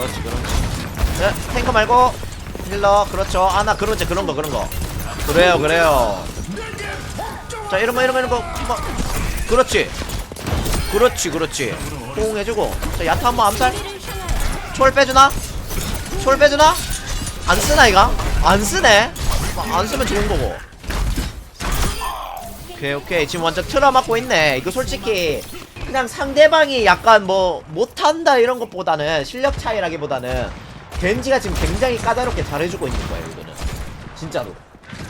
그렇지 그렇지 네, 탱커 말고 힐러. 그렇죠. 아나 그런지 그런 거 그런 거. 그래요 그래요. 자 이런 거 이런 거 이런 거. 한번. 그렇지. 그렇지 그렇지. 호응 해주고. 자 야타 한번 암살. 초월 빼주나? 초월 빼주나? 안 쓰나 이가 안 쓰네. 안 쓰면 좋은 거고. 오케이 오케이. 지금 완전 틀어 맞고 있네. 이거 솔직히 그냥 상대방이 약간 뭐 못한다 이런 것보다는 실력 차이라기보다는 겐지가 지금 굉장히 까다롭게 잘해주고 있는 거예요 이거는 진짜로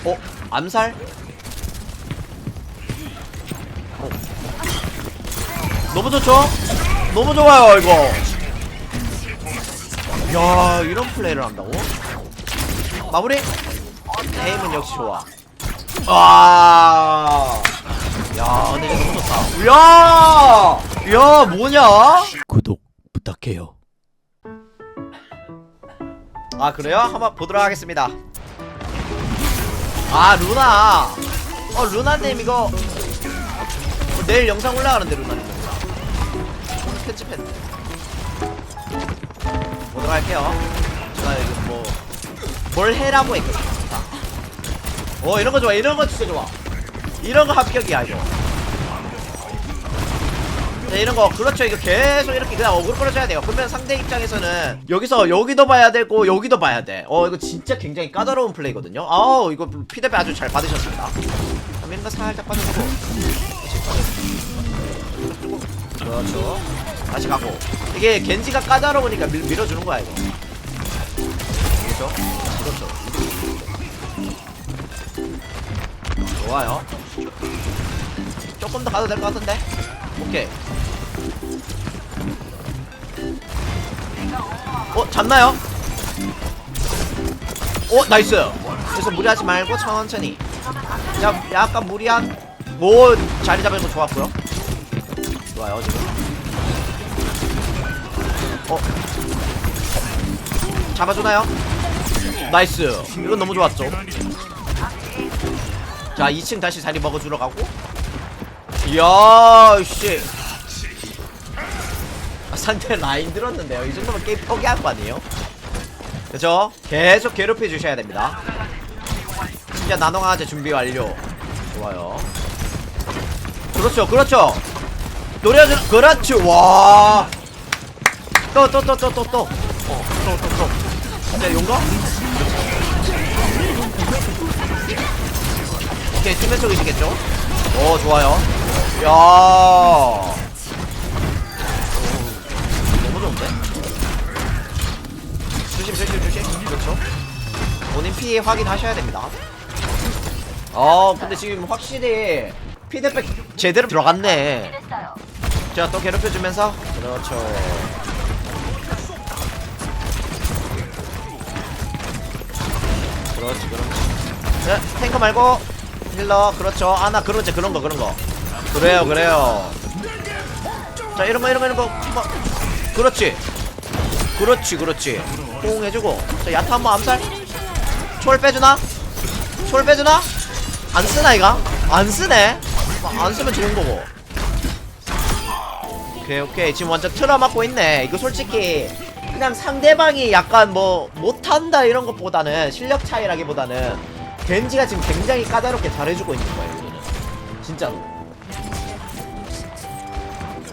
어? 암살? 어. 너무 좋죠? 너무 좋아요 이거 야 이런 플레이를 한다고? 마무리? 에임은 역시 좋아 와. 야, 근데 이거 너무 좋다. 야! 야, 뭐냐? 구독 부탁해요. 아, 그래요? 한번 보도록 하겠습니다. 아, 루나. 어, 루나님 이거 어, 내일 영상 올라가는데 루나님 영상. 오늘 편집했네. 보도록 할게요. 제가 이거 뭐 뭘 해라고 했거든요. 자. 어, 이런 거 좋아. 이런 거 진짜 좋아. 이런 거 합격이야, 이거. 네, 이런 거. 그렇죠. 이거 계속 이렇게 그냥 어그로 끌어줘야 돼요. 그러면 상대 입장에서는 여기서 여기도 봐야 되고 여기도 봐야 돼어 이거 진짜 굉장히 까다로운 플레이거든요. 아우 이거 피드백 아주 잘 받으셨습니다. 거 살짝 빠져주고 그렇죠. 다시 가고. 이게 겐지가 까다로우니까 밀, 밀어주는 거야 이거. 그렇죠. 그렇죠. 좋아요 조금 더 가도 될 것 같은데? 오케이. 어 잡나요? 어 나이스. 그래서 무리하지 말고 천천히. 야 약간 무리한 오 자리 잡은 거 좋았고요. 좋아요 지금. 어. 잡아주나요? 나이스. 이건 너무 좋았죠 자 2층 다시 자리 먹어주러 가고. 이야 씨. 아, 상대 라인 들었는데요. 이 정도면 게임 포기한 거 아니에요? 그죠? 계속 괴롭혀 주셔야 됩니다. 진짜 나노강아지 준비 완료. 좋아요. 그렇죠 그렇죠. 노려주 그렇죠. 와또 또 또 또 또또어또 또또. 진짜 용거? 오케이 수면 쪽이시겠죠? 오 좋아요. 야. 오, 너무 좋은데? 조심 조심 조심. 그렇죠? 본인 피해 확인하셔야 됩니다. 어 근데 지금 확실히 피드백 제대로 들어갔네. 자또 괴롭혀주면서? 그렇죠. 그렇지 그렇지. 네, 탱커 말고 힐러 그렇죠. 아나 그런지 그런 거 그런 거. 그래요 그래요. 자 이런 거 이런 거 이런 거. 한번 그렇지. 그렇지 그렇지. 호응 해주고. 자 야타 한번 암살. 초월 빼주나? 초월 빼주나? 안 쓰나 이가 안 쓰네. 안 쓰면 좋은 거고. 오케이 오케이. 지금 완전 틀어 맞고 있네. 이거 솔직히 그냥 상대방이 약간 뭐 못한다 이런 것보다는 실력 차이라기보다는 겐지가 지금 굉장히 까다롭게 잘해주고 있는 거예요 이거는. 진짜로.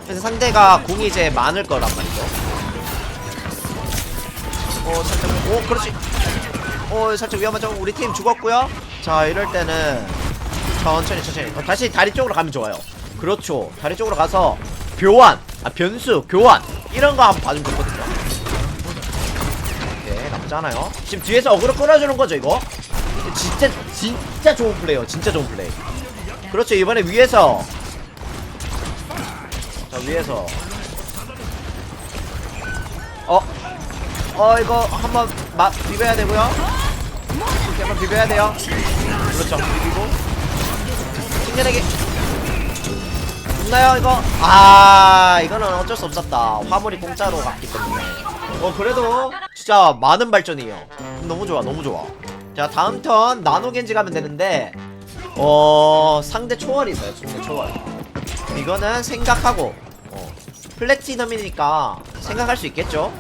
그래서 상대가 공이 이제 많을 거란 말이죠. 어 살짝 오 그렇지. 어 살짝 위험하죠. 우리 팀 죽었고요. 자 이럴 때는 천천히 천천히. 어, 다시 다리 쪽으로 가면 좋아요. 그렇죠. 다리 쪽으로 가서 교환. 아 변수 교환. 이런 거 한번 봐주면 좋거든요. 나쁘지 않아요. 지금 뒤에서 어그로 끌어주는 거죠 이거 진짜 좋은 플레이요 진짜 좋은 플레이. 그렇죠 이번에 위에서. 자 위에서. 어? 어 이거 한번 마, 비벼야 되고요. 이렇게 한번 비벼야 돼요. 그렇죠 비비고. 튕겨내기. 있나요 이거? 아 이거는 어쩔 수 없었다. 화물이 공짜로 갔기 때문에. 어 그래도 진짜 많은 발전이에요. 너무 좋아 너무 좋아 자 다음 턴 나노겐지 가면 되는데 어 상대 초월이 있어요 상대 초월. 이거는 생각하고 어, 플래티넘이니까 생각할 수 있겠죠?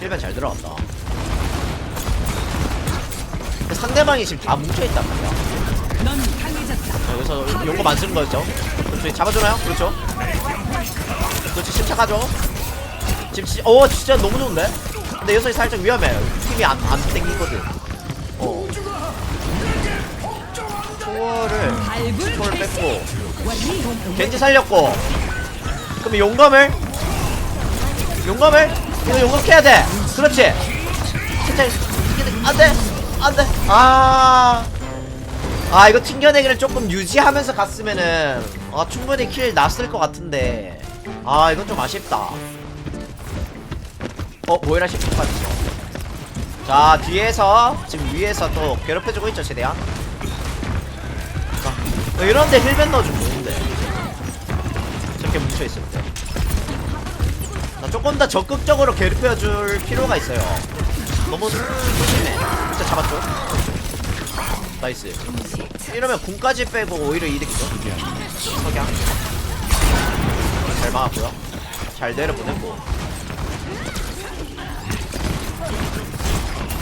힐벤 잘 들어갔다. 상대방이 지금 다 뭉쳐있단 말이야. 자, 여기서 용거 안 쓰는 거였죠? 그렇죠 잡아주나요? 그렇죠. 그렇지 침착하죠? 지금 지, 어 진짜 너무 좋은데? 근데 여기서 살짝 위험해 힘이 안, 안 땡기거든. 어. 초월을 초월 뺐고. 겐지 살렸고. 그럼 용검을? 용검을? 이거 용검 캐야 돼. 그렇지. 살짝 안 돼. 안 돼. 아. 아 이거 튕겨내기를 조금 유지하면서 갔으면은 아 충분히 킬 났을 것 같은데. 아 이건 좀 아쉽다 어 모이라 시프트 빠지죠 자 뒤에서 지금 위에서 또 괴롭혀주고 있죠 최대한. 자, 어, 이런데 힐벤 넣어주면 좋은데. 저렇게 뭉쳐있을 때. 자, 조금 더 적극적으로 괴롭혀줄 필요가 있어요. 너무 소심해. 진짜 잡았죠? 나이스. 이러면 궁까지 빼고 오히려 이득이죠. 석양. 잘 막았고요. 잘 내려보냈고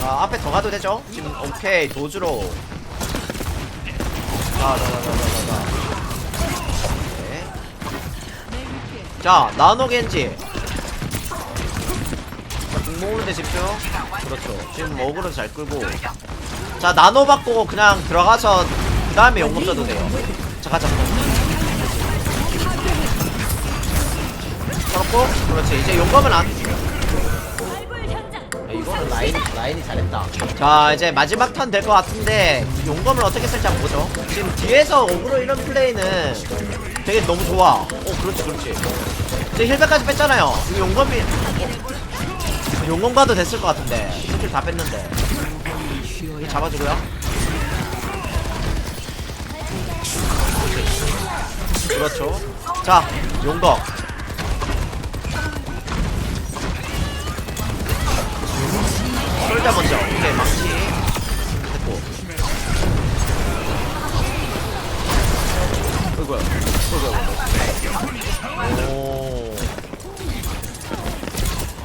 아 앞에 더 가도 되죠? 지금 오케이 도주로. 자자자자자자 네. 자 나노 겐지. 자, 궁 모으는데 집중. 그렇죠. 지금 어그로 잘 끌고. 자 나노 받고 그냥 들어가서 그 다음에 용검 써도 돼요. 자 가자. 그렇고 그렇지. 이제 용검은 안 라인, 라인이 잘했다. 자 이제 마지막 턴 될 것 같은데 용검을 어떻게 쓸지 한번 보죠. 지금 뒤에서 오그로 이런 플레이는 되게 너무 좋아. 오 그렇지 그렇지. 이제 힐백까지 뺐잖아요. 이거 용검이 용검 가도 됐을 것 같은데. 스킬 다 뺐는데. 이거 잡아주고요. 그렇죠. 자 용검 솔자 먼저. 오케이 망치. 됐고. 어이구야 어이구야 오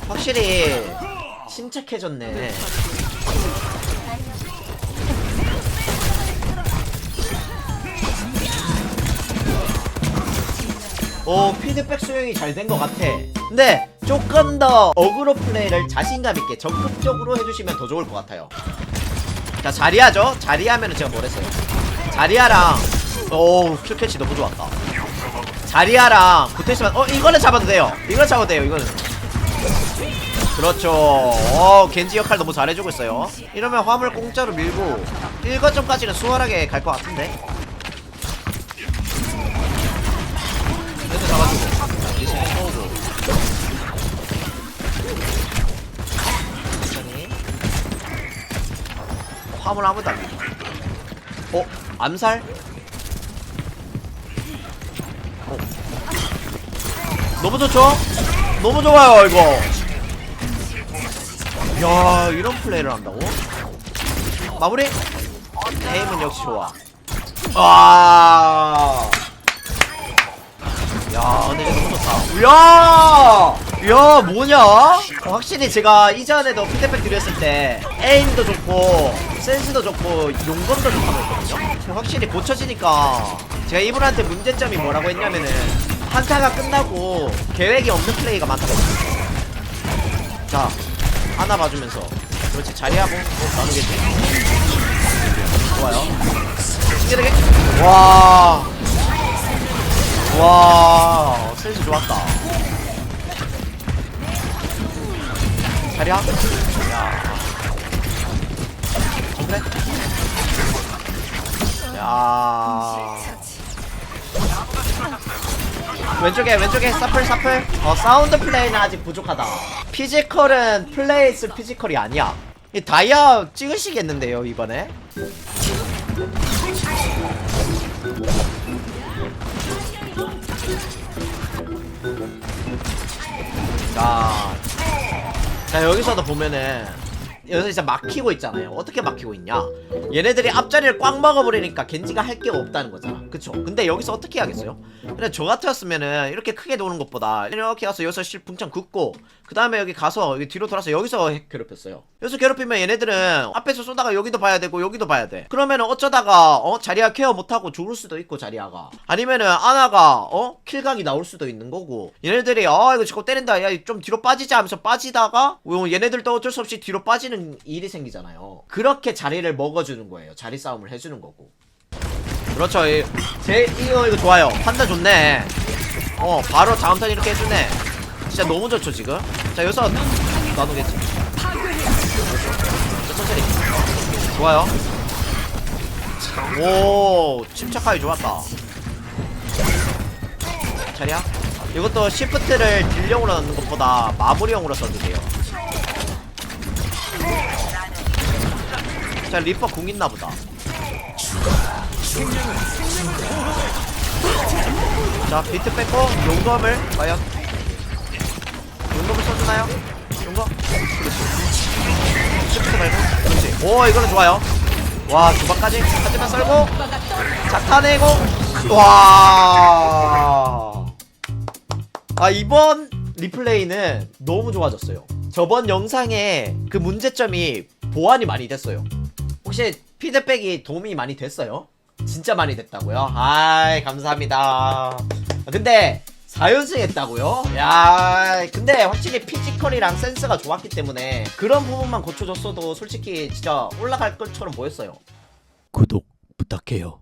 확실히 침착해졌네. 오 피드백 수용이 잘 된 것 같아. 근데 조금 더 어그로 플레이를 자신감 있게 적극적으로 해주시면 더 좋을 것 같아요. 자 자리하죠? 자리하면은 제가 뭘 했어요? 자리하랑 오 킬캐치 너무 좋았다. 자리하랑 붙어있으면 어 이거는 잡아도 돼요. 이거는 잡아도 돼요 이거는. 그렇죠. 어 겐지 역할 너무 잘해주고 있어요. 이러면 화물 공짜로 밀고 1거점까지는 수월하게 갈 것 같은데 화물 아무도 안 어? 암살? 어. 너무 좋죠? 너무 좋아요 이거 야 이런 플레이를 한다고? 마무리? 에임은 역시 좋아 와. 야, 근데 너무 좋다. 야! 야, 뭐냐? 어, 확실히 제가 이전에도 피드백 드렸을 때 에임도 좋고 센스도 좋고 용검도 좋다고 했거든요. 확실히 고쳐지니까 제가 이분한테 문제점이 뭐라고 했냐면은 한타가 끝나고 계획이 없는 플레이가 많다고 했어요. 자, 하나 봐주면서 그렇지 자리하고 어, 나누겠지? 좋아요. 신기하게 와. 와, 센스 좋았다. 자리야? 야. 정그래? 야. 왼쪽에 왼쪽에 사플 사플 어 사운드 플레이는 아직 부족하다 피지컬은 플레이 쓸 피지컬이 아니야 이 다이아 찍으시겠는데요 이번에 자, 자 여기서도 보면은 여기서 진짜 막히고 있잖아요. 어떻게 막히고 있냐? 얘네들이 앞자리를 꽉 먹어버리니까 겐지가 할 게 없다는 거잖아. 그쵸? 근데 여기서 어떻게 하겠어요? 근데 저 같았으면은 이렇게 크게 도는 것보다 이렇게 가서 여기서 실 붕창 긋고 그 다음에 여기 가서 여기 뒤로 돌아서 여기서 해- 괴롭혔어요. 여기서 괴롭히면 얘네들은 앞에서 쏘다가 여기도 봐야 되고 여기도 봐야 돼. 그러면은 어쩌다가 어 자리아 케어 못하고 죽을 수도 있고 자리아가. 아니면은 아나가 어 킬각이 나올 수도 있는 거고. 얘네들이 아 이거 자꾸 때린다. 야 좀 뒤로 빠지자 하면서 빠지다가 어, 얘네들도 어쩔 수 없이 뒤로 빠지는 일이 생기잖아요. 그렇게 자리를 먹어주는 거예요. 자리 싸움을 해주는 거고. 그렇죠. 이- 제 이거 이거 좋아요. 판단 좋네. 어 바로 턴 이렇게 해주네 진짜 너무 좋죠 지금? 자 여기서 나누겠지 자, 천천히. 좋아요. 오 침착하게 좋았다. 자리야. 이것도 시프트를 딜용으로 넣는 것보다 마무리용으로 써도 돼요. 자 리퍼 궁 있나보다. 자 비트 뺏고 용검을 과연 용검을 써주나요? 용검? 그렇지 말고 그렇지 오 이거는 좋아요 와 두방까지 하지만 썰고 작타내고 와. 아 이번 리플레이는 너무 좋아졌어요. 저번 영상에 그 문제점이 보완이 많이 됐어요. 혹시 피드백이 도움이 많이 됐어요? 진짜 많이 됐다고요? 아이 감사합니다. 근데 4연승 했다고요? 야 근데 확실히 피지컬이랑 센스가 좋았기 때문에 그런 부분만 고쳐줬어도 솔직히 진짜 올라갈 것처럼 보였어요. 구독 부탁해요.